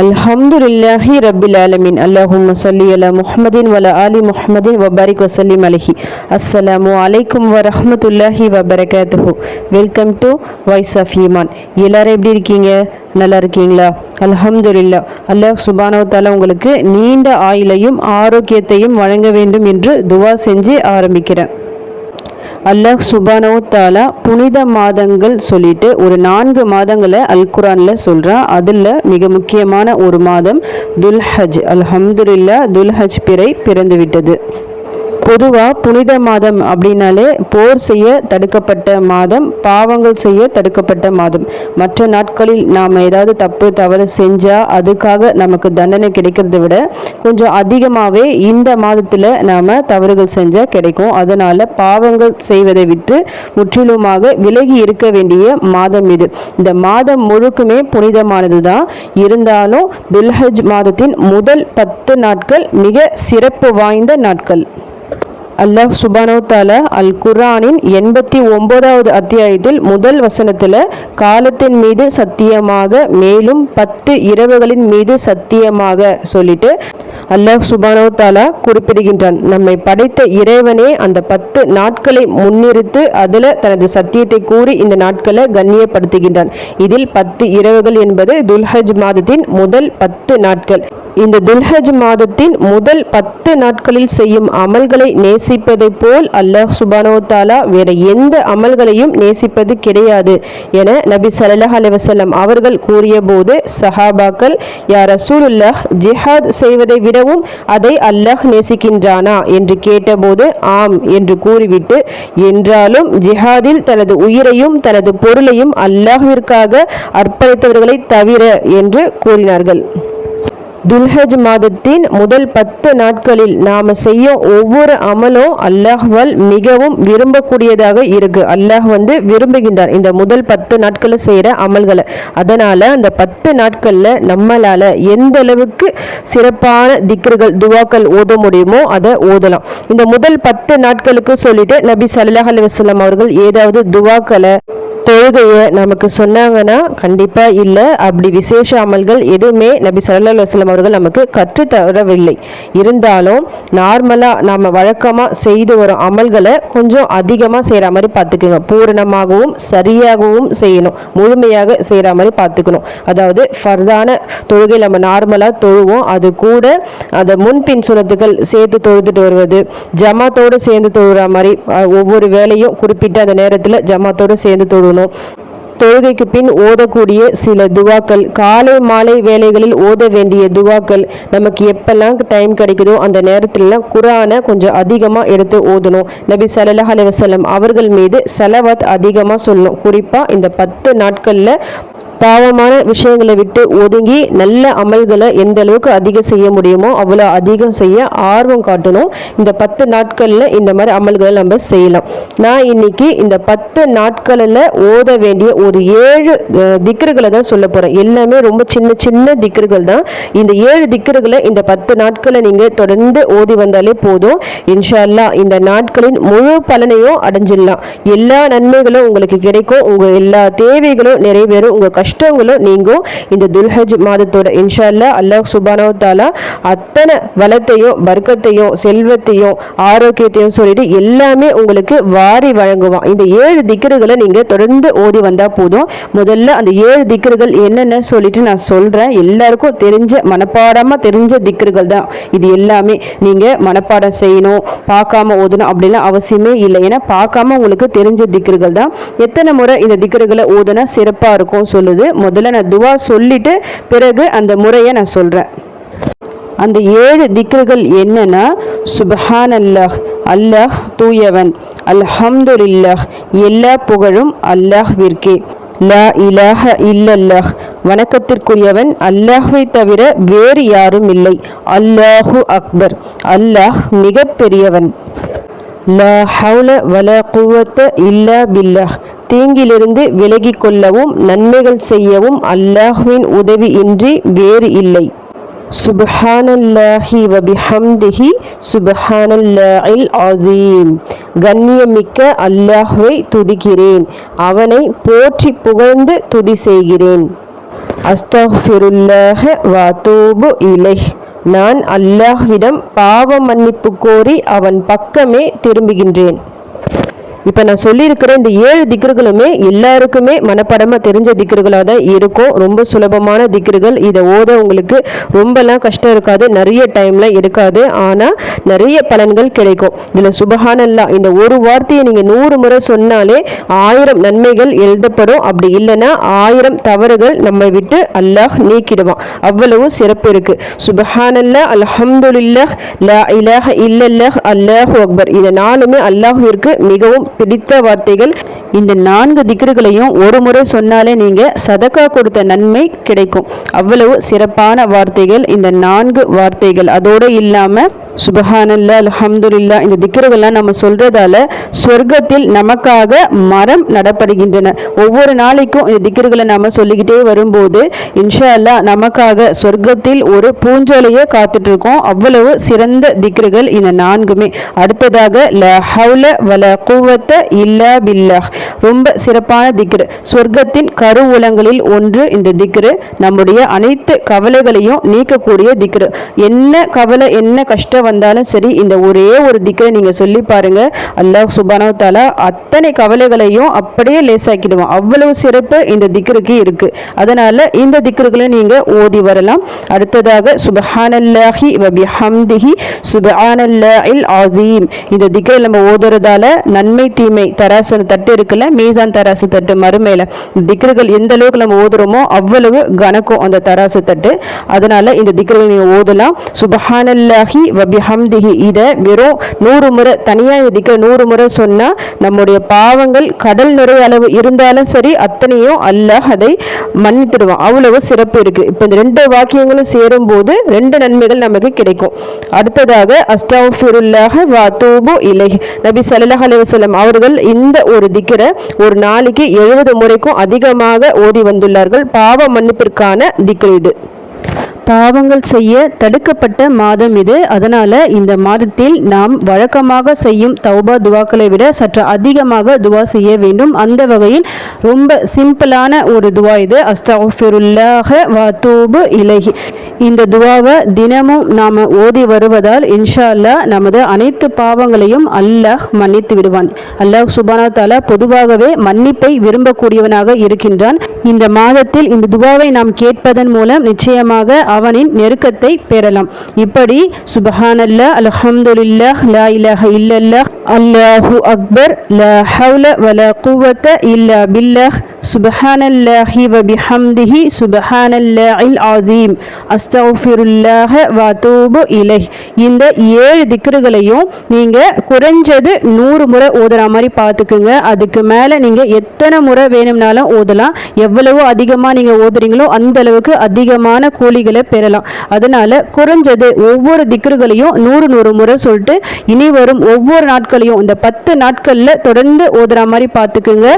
அல்ஹம்துலில்லாஹி ரபில் ஆலமின். அல்லாஹும் சொல்லி அலா முஹமதின் வல ஆலி முஹமதின் வபாரிக் வசல்லிம் அலஹி. அஸ்ஸலாமு அலைக்கும் வரஹமத்துல்லாஹி வபரகாத்துஹு வெல்கம் டு வாய்ஸ் ஆஃப் ஈமான் எல்லாரும் எப்படி இருக்கீங்க? நல்லா இருக்கீங்களா? அல்ஹம்துலில்லா. அல்லாஹ் சுபானவத்தால உங்களுக்கு நீண்ட ஆயிலையும் ஆரோக்கியத்தையும் வழங்க வேண்டும் என்று துவா செஞ்சு ஆரம்பிக்கிறேன். அல்லாஹ் சுபானோ தாலா புனித மாதங்கள் சொல்லிட்டு ஒரு நான்கு மாதங்களை அல் குரானில் சொல்கிறான் அதில் மிக முக்கியமான ஒரு மாதம் துல்ஹஜ். அல்ஹம்துல்லா துல்ஹஜ் பிறை பிறந்து விட்டது பொதுவாக புனித மாதம் அப்படின்னாலே போர் செய்ய தடுக்கப்பட்ட மாதம் பாவங்கள் செய்ய தடுக்கப்பட்ட மாதம். மற்ற நாட்களில் நாம் ஏதாவது தப்பு தவறு செஞ்சால் அதுக்காக நமக்கு தண்டனை கிடைக்கிறத விட கொஞ்சம் அதிகமாகவே இந்த மாதத்தில் நாம் தவறுகள் செஞ்சால் கிடைக்கும். அதனால் பாவங்கள் செய்வதை விட்டு முற்றிலுமாக விலகி இருக்க வேண்டிய மாதம் இது. இந்த மாதம் முழுக்குமே புனிதமானது தான் இருந்தாலும் துல்ஹஜ் மாதத்தின் முதல் பத்து நாட்கள் மிக சிறப்பு வாய்ந்த நாட்கள். அல்லாஹ் சுபானோத்தால அல் குர்ஆனின் எண்பத்தி ஒன்பதாவது அத்தியாயத்தில் முதல் வசனத்தில் காலத்தின் மீது சத்தியமாக மேலும் பத்து இரவுகளின் மீது சத்தியமாக சொல்லிட்டு அல்லாஹ் சுபானோ தாலா குறிப்பிடுகின்றான். நம்மை படைத்த இறைவனே அந்த பத்து நாட்களை முன்னிறுத்து அதில் தனது சத்தியத்தை கூறி இந்த நாட்களை கண்ணியப்படுத்துகின்றான். இதில் பத்து இரவுகள் என்பது துல்ஹஜ் மாதத்தின் முதல் பத்து நாட்கள். இந்த துல்ஹஜ் மாதத்தின் முதல் பத்து நாட்களில் செய்யும் அமல்களை நேசிப்பதைப் போல் அல்லாஹ் சுபானோ தாலா வேற எந்த அமல்களையும் நேசிப்பது கிடையாது என நபி சல்லாஹ் அலைவசல்லம் அவர்கள் கூறிய போது சஹாபாக்கள் யார் ரசூலுல்லாஹ் ஜிஹாத் செய்வதை விடவும் அதை அல்லாஹ் நேசிக்கின்றானா? என்று கேட்டபோது ஆம் என்று கூறிவிட்டு என்றாலும் ஜிஹாதில் தனது உயிரையும் தனது பொருளையும் அல்லாஹிற்காக அர்ப்பணித்தவர்களை தவிர என்று கூறினார்கள். துல்ஹஜ் மாதத்தின் முதல் பத்து நாட்களில் நாம் செய்யும் ஒவ்வொரு அமலும் அல்லாஹ்வால் மிகவும் விரும்பக்கூடியதாக இருக்கு. அல்லாஹ் வந்து விரும்புகின்றார் இந்த முதல் பத்து நாட்களில் செய்கிற அமல்களை. அதனால் அந்த பத்து நாட்களில் நம்மளால் எந்த அளவுக்கு சிறப்பான திக்ருகள் துவாக்கள் ஓத முடியுமோ அதை ஓதலாம். இந்த முதல் பத்து நாட்களுக்கு சொல்லிட்டு நபி சல்லாஹ் அலி வஸ்லாம் அவர்கள் ஏதாவது துவாக்களை தொழுகையை நமக்கு சொன்னாங்கன்னா கண்டிப்பாக இல்லை. அப்படி விசேஷ அமல்கள் எதுவுமே நபி சல்லா அலுவலம் அவர்கள் நமக்கு கற்றுத்தரவில்லை இருந்தாலும் நார்மலாக நாம் வழக்கமாக செய்து வரும் அமல்களை கொஞ்சம் அதிகமாக செய்கிற மாதிரி பார்த்துக்குங்க. பூரணமாகவும் சரியாகவும் செய்யணும். முழுமையாக செய்கிற மாதிரி பார்த்துக்கணும். அதாவது ஃபர்தான தொழுகை நம்ம நார்மலாக தொழுவோம். அது கூட அதை முன்பின் சுரத்துக்கள் சேர்த்து தொழுதுட்டு வருவது ஜமாத்தோடு சேர்ந்து தொழுகிற மாதிரி ஒவ்வொரு வேலையும் குறிப்பிட்ட அந்த நேரத்தில் ஜமாத்தோடு சேர்ந்து தொழுவோம் சொல்லணும் தொழுகைக்கு பின் ஓதக்கூடிய சில துவாக்கள் காலை மாலை வேலைகளில் ஓத வேண்டிய துவாக்கள் நமக்கு எப்பெல்லாம் டைம் கிடைக்குதோ அந்த நேரத்திலலாம் குரானை கொஞ்சம் அதிகமாக எடுத்து ஓதணும் நபி சல்லாஹ் அலி அவர்கள் மீது செலவாத் அதிகமாக சொல்லணும். குறிப்பாக இந்த பத்து நாட்களில் பாவமான விஷயங்களை விட்டு ஒதுங்கி நல்ல அமல்களை எந்த அளவுக்கு அதிகம் செய்ய முடியுமோ அவ்வளோ அதிகம் செய்ய ஆர்வம் காட்டணும். இந்த பத்து நாட்களில் இந்த மாதிரி அமல்களை நம்ம செய்யலாம். நான் இன்னைக்கு இந்த பத்து நாட்களில் ஓத வேண்டிய ஒரு ஏழு திக்கர்களை தான் சொல்ல போகிறேன் எல்லாமே ரொம்ப சின்ன சின்ன திக்கர்கள் தான். இந்த ஏழு திக்கர்களை இந்த பத்து நாட்களை நீங்கள் தொடர்ந்து ஓதி வந்தாலே போதும். இன்ஷால்லா இந்த நாட்களின் முழு பலனையும் அடைஞ்சிடலாம். எல்லா நன்மைகளும் உங்களுக்கு கிடைக்கும். உங்கள் எல்லா தேவைகளும் நிறைவேறும். உங்கள் கஷ்டம் கஷ்டங்களும் நீங்கும். இந்த துல்ஹஜ் மாதத்தோட இன்ஷால்லா அல்லாஹ் சுபானோ தாலா அத்தனை வளத்தையும் வர்க்கத்தையும் செல்வத்தையும் ஆரோக்கியத்தையும் சொல்லிட்டு எல்லாமே உங்களுக்கு வாரி வழங்குவான். இந்த ஏழு திக்கர்களை நீங்கள் தொடர்ந்து ஓதி வந்தால் போதும். முதல்ல அந்த ஏழு திக்கர்கள் என்னென்ன சொல்லிட்டு நான் சொல்கிறேன் எல்லாருக்கும் தெரிஞ்ச மனப்பாடமாக தெரிஞ்ச திக்கர்கள் தான். இது எல்லாமே நீங்கள் மனப்பாடம் செய்யணும் பார்க்காம ஓதணும் அப்படிலாம் அவசியமே இல்லை. ஏன்னா பார்க்காம உங்களுக்கு தெரிஞ்ச திக்கர்கள் தான். எத்தனை முறை இந்த திக்கர்களை ஓதுனா சிறப்பாக இருக்கும் சொல்லுது. முதல்ல நான் துவா சொல்லிட்டு பிறகு அந்த முறையை நான் சொல்கிறேன் அந்த ஏழு திக்ருகள் என்னன்னா சுபஹான் அல்லாஹ் அல்லாஹ் தூயவன் அல்ஹம்துல்லாஹ் எல்லா புகழும் அல்லாஹ்விற்கே. லா இலாஹ இல்லல்லாஹ் வணக்கத்திற்குரியவன் அல்லாஹ்வை தவிர வேறு யாரும் இல்லை. அல்லாஹு அக்பர் அல்லாஹ் மிக பெரியவன் லா ஹவுல வல குவத்த இல்லா பில்லாஹ் தீங்கிலிருந்து விலகி கொள்ளவும் நன்மைகள் செய்யவும் அல்லாஹுவின் உதவி இன்றி வேறு இல்லை. சுபஹானல்லாஹி வபிஹம்திஹி சுபஹானல்லாஹில் அதீம் கண்ணியமிக்க அல்லாஹுவை துதிக்கிறேன். அவனை போற்றி புகழ்ந்து துதி செய்கிறேன். அஸ்தஃபிருல்லாஹ வாத்தூபு இலை நான் அல்லாஹ்விடம் பாவ மன்னிப்பு கோரி அவன் பக்கமே திரும்புகின்றேன். இப்போ நான் சொல்லியிருக்கிற இந்த ஏழு திக்ருகளுமே எல்லாருக்குமே மனப்படமாக தெரிஞ்ச திக்ருகளாக தான் இருக்கும். ரொம்ப சுலபமான திக்ருகள். இதை ஓத உங்களுக்கு ரொம்பலாம் கஷ்டம் இருக்காது. நிறைய டைம்லாம் இருக்காது. ஆனால் நிறைய பலன்கள் கிடைக்கும். இதில் சுபஹானல்லா இந்த ஒரு வார்த்தையை நீங்கள் நூறு முறை சொன்னாலே ஆயிரம் நன்மைகள் எழுதப்படும். அப்படி இல்லைன்னா ஆயிரம் தவறுகள் நம்மை விட்டு அல்லாஹ் நீக்கிடுவான். அவ்வளவு சிறப்பு இருக்குது சுபஹானல்லா அல்ஹம்துலில்லாஹ் லா இலாஹ இல்லல்லாஹ் அல்லாஹு அக்பர். இதை நாலுமே அல்லாஹுவிற்கு மிகவும் பிடித்த வார்த்தைகள். இந்த நான்கு திக்ருகளையும் ஒரு முறை சொன்னாலே நீங்க சதக்கா கொடுத்த நன்மை கிடைக்கும். அவ்வளவு சிறப்பான வார்த்தைகள் இந்த நான்கு வார்த்தைகள். அதோடு இல்லாம சுபஹானல்லா அல்ஹம்துலில்லா. இந்த திக்ருகள்லாம் நம்ம சொல்றதால சொர்க்கத்தில் நமக்காக மரம் நடப்படுகின்றன. ஒவ்வொரு நாளைக்கும் இந்த திக்ருகளை நாம சொல்லிக்கிட்டே வரும்போது இன்ஷா அல்லா நமக்காக சொர்க்கத்தில் ஒரு பூஞ்சோலையை காத்துட்டு இருக்கோம் அவ்வளவு சிறந்த திக்ருகள் இந்த நான்குமே. அடுத்ததாக ல ஹவுல வல குவத்த இல்லா பில்லாஹ். ரொம்ப சிறப்பான திக்ரு சொர்க்கத்தின் கருவூலங்களில் ஒன்று இந்த திக்ரு நம்முடைய அனைத்து கவலைகளையும் நீக்கக்கூடிய திக்ரு என்ன கவலை என்ன கஷ்டம் வந்தாலும் சரி இந்த ஒரே ஒரு திக்கரை நீங்கள் சொல்லி பாருங்க. அல்லாஹ் சுபானவத்தால அத்தனை கவலைகளையும் அப்படியே லேசாக்கிடுவான். அவ்வளவு சிறப்பு இந்த திக்கருக்கு இருக்கு. அதனால இந்த திக்கர்களை நீங்க ஓதி வரலாம். அடுத்ததாக சுபஹானல்லாஹி வபிஹம்திஹி சுபஹானல்லாஹில் ஆதீம் இந்த திக்கரை நம்ம ஓதுறதால நன்மை தீமை தராசு தட்டு இருக்குல்ல மீசான் தராசு தட்டு மறுமையில் திக்கர்கள் எந்த அளவுக்கு நம்ம ஓதுறோமோ அவ்வளவு கணக்கும் அந்த தராசு தட்டு. அதனால இந்த திக்கர்களை நீங்க ஓதலாம். சுபஹானல்லாஹி வபிஹம்திஹி இதை வெறும் நூறு முறை தனியாக திக்க நூறு முறை சொன்னால் நம்முடைய பாவங்கள் கடல் நிறைய அளவு இருந்தாலும் சரி அத்தனையும் அல்லாஹ் அதை மன்னித்துடுவான். அவ்வளவு சிறப்பு இருக்குது இப்போ இந்த ரெண்டு வாக்கியங்களும் சேரும் போது ரெண்டு நன்மைகள் நமக்கு கிடைக்கும். அடுத்ததாக அஸ்தாஃபிருல்லாக வா தூபு இலை நபி சல்லாஹ் அலுவலம் அவர்கள் இந்த ஒரு திக்கரை ஒரு நாளைக்கு எழுபது முறைக்கும் அதிகமாக ஓதி வந்துள்ளார்கள். பாவ மன்னிப்பிற்கான திக்கர் இது. பாவங்கள் செய்ய தடுக்கப்பட்ட மாதம் இது. அதனால் இந்த மாதத்தில் நாம் வழக்கமாக செய்யும் தௌபா துவாக்களை விட சற்று அதிகமாக துவா செய்ய வேண்டும். அந்த வகையில் ரொம்ப சிம்பிளான ஒரு துவா இது. அஸ்தாஃபிருல்லாக வாத்தூபு இலகி இந்த துவாவை தினமும் நாம் ஓதி வருவதால் இன்ஷா அல்லா நமது அனைத்து பாவங்களையும் அல்லாஹ் மன்னித்து விடுவான். அல்லாஹ் சுபானா தாலா பொதுவாகவே மன்னிப்பை விரும்பக்கூடியவனாக இருக்கின்றான். இந்த மாதத்தில் இந்த துவாவை நாம் கேட்பதன் மூலம் நிச்சயமாக அவனின் நெருக்கத்தை பெறலாம். இப்படி சுபஹானல்ல அல்ஹம்துலில்லாஹ் லா இலஹ இல்லல்லாஹ் அல்லாஹு அக்பர் லா ஹவுல வல குவத்த இல்லா பில்லாஹ் சுபஹானல்லாஹி வ சுபஹானல்லாஹில் ஆதீம் அஸ்தஃபிருல்லாஹ வதூபு இலை இந்த ஏழு திக்ருகளையும் நீங்கள் குறைஞ்சது நூறு முறை ஓதுற மாதிரி பார்த்துக்குங்க. அதுக்கு மேலே நீங்கள் எத்தனை முறை வேணும்னாலும் ஓதலாம். எவ்வளவு அதிகமாக நீங்கள் ஓதுறீங்களோ அந்த அளவுக்கு அதிகமான கூலிகளை பெறலாம். அதனால் குறைஞ்சது ஒவ்வொரு திக்ருகளையும் நூறு நூறு முறை சொல்லிட்டு இனி வரும் ஒவ்வொரு நாட்களையும் இந்த பத்து நாட்களில் தொடர்ந்து ஓதுற மாதிரி பார்த்துக்குங்க.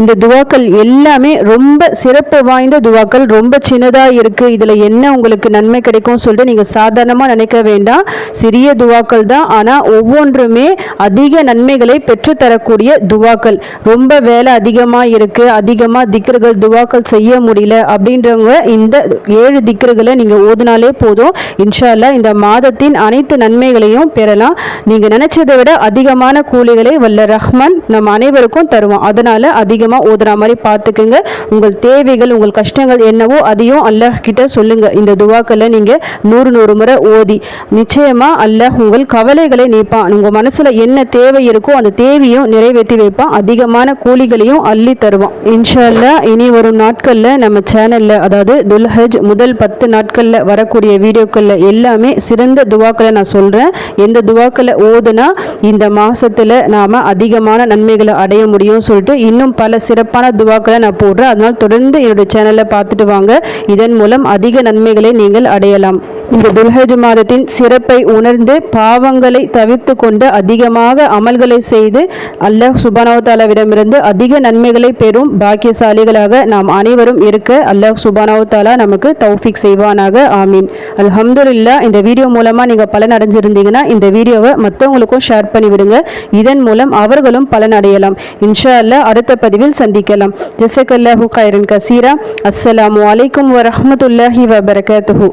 இந்த துவாக்கள் எல்லாமே ரொம்ப சிறப்பு வாய்ந்த துவாக்கள் ரொம்ப சின்னதாக இருக்குது இதில் என்ன உங்களுக்கு நன்மை கிடைக்கும் சொல்லிட்டு நீங்கள் சாதாரணமாக நினைக்க வேண்டாம். சிறிய துவாக்கள் தான். ஆனால் ஒவ்வொன்றுமே அதிக நன்மைகளை பெற்றுத்தரக்கூடிய துவாக்கள். ரொம்ப வேலை அதிகமாக இருக்குது அதிகமாக திக்கர்கள் துவாக்கள் செய்ய முடியல அப்படின்றவங்க இந்த ஏழு திக்கர்களை நீங்கள் ஓதுனாலே போதும். இன்ஷால்லா இந்த மாதத்தின் அனைத்து நன்மைகளையும் பெறலாம். நீங்கள் நினச்சதை விட அதிகமான கூலிகளை வல்ல ரஹ்மான் நம் அனைவருக்கும் தருவோம் அதனால் அதிகமாக ஓதுற மாதிரி பார்த்து பார்த்துக்குங்க. உங்கள் தேவைகள் உங்கள் கஷ்டங்கள் என்னவோ அதையும் அல்லாஹ் கிட்ட சொல்லுங்க. இந்த துவாக்களை நீங்க நூறு நூறு முறை ஓதி நிச்சயமா அல்லாஹ் உங்கள் கவலைகளை நீப்பான். உங்க மனசுல என்ன தேவை இருக்கோ அந்த தேவையும் நிறைவேற்றி வைப்பான். அதிகமான கூலிகளையும் அள்ளி தருவான். இன்ஷால்லா இனி வரும் நாட்கள்ல நம்ம சேனல்ல அதாவது துல்ஹஜ் முதல் பத்து நாட்கள்ல வரக்கூடிய வீடியோக்கள்ல எல்லாமே சிறந்த துவாக்களை நான் சொல்றேன். எந்த துவாக்களை ஓதுனா இந்த மாசத்துல நாம அதிகமான நன்மைகளை அடைய முடியும் சொல்லிட்டு இன்னும் பல சிறப்பான துவாக்களை நான் போடுறேன். அதனால் தொடர்ந்து என்னுடைய சேனலை பார்த்துட்டு வாங்க. இதன் மூலம் அதிக நன்மைகளை நீங்கள் அடையலாம். இந்த துல்ஹஜ் மாதத்தின் சிறப்பை உணர்ந்து பாவங்களை தவிர்த்து கொண்டு அதிகமாக அமல்களை செய்து அல்லாஹ் சுபானவத்தாலாவிடமிருந்து அதிக நன்மைகளை பெறும் பாக்கியசாலிகளாக நாம் அனைவரும் இருக்க அல்லாஹ் சுபானவத்தாலா நமக்கு தௌஃபிக் செய்வானாக. ஆமீன். அல்ஹம்துலில்லா இந்த வீடியோ மூலமாக நீங்கள் பலன் அடைஞ்சிருந்தீங்கன்னா இந்த வீடியோவை மற்றவங்களுக்கும் ஷேர் பண்ணி விடுங்க இதன் மூலம் அவர்களும் பலன் அடையலாம் இன்ஷா அல்லாஹ் அடுத்த பதிவில் சந்திக்கலாம். ஜெசக் அல்லாஹூ கசீரா. அஸ்ஸலாமு அலைக்கும் வரஹ்மத்துல்லாஹி வபரகாத்துஹு.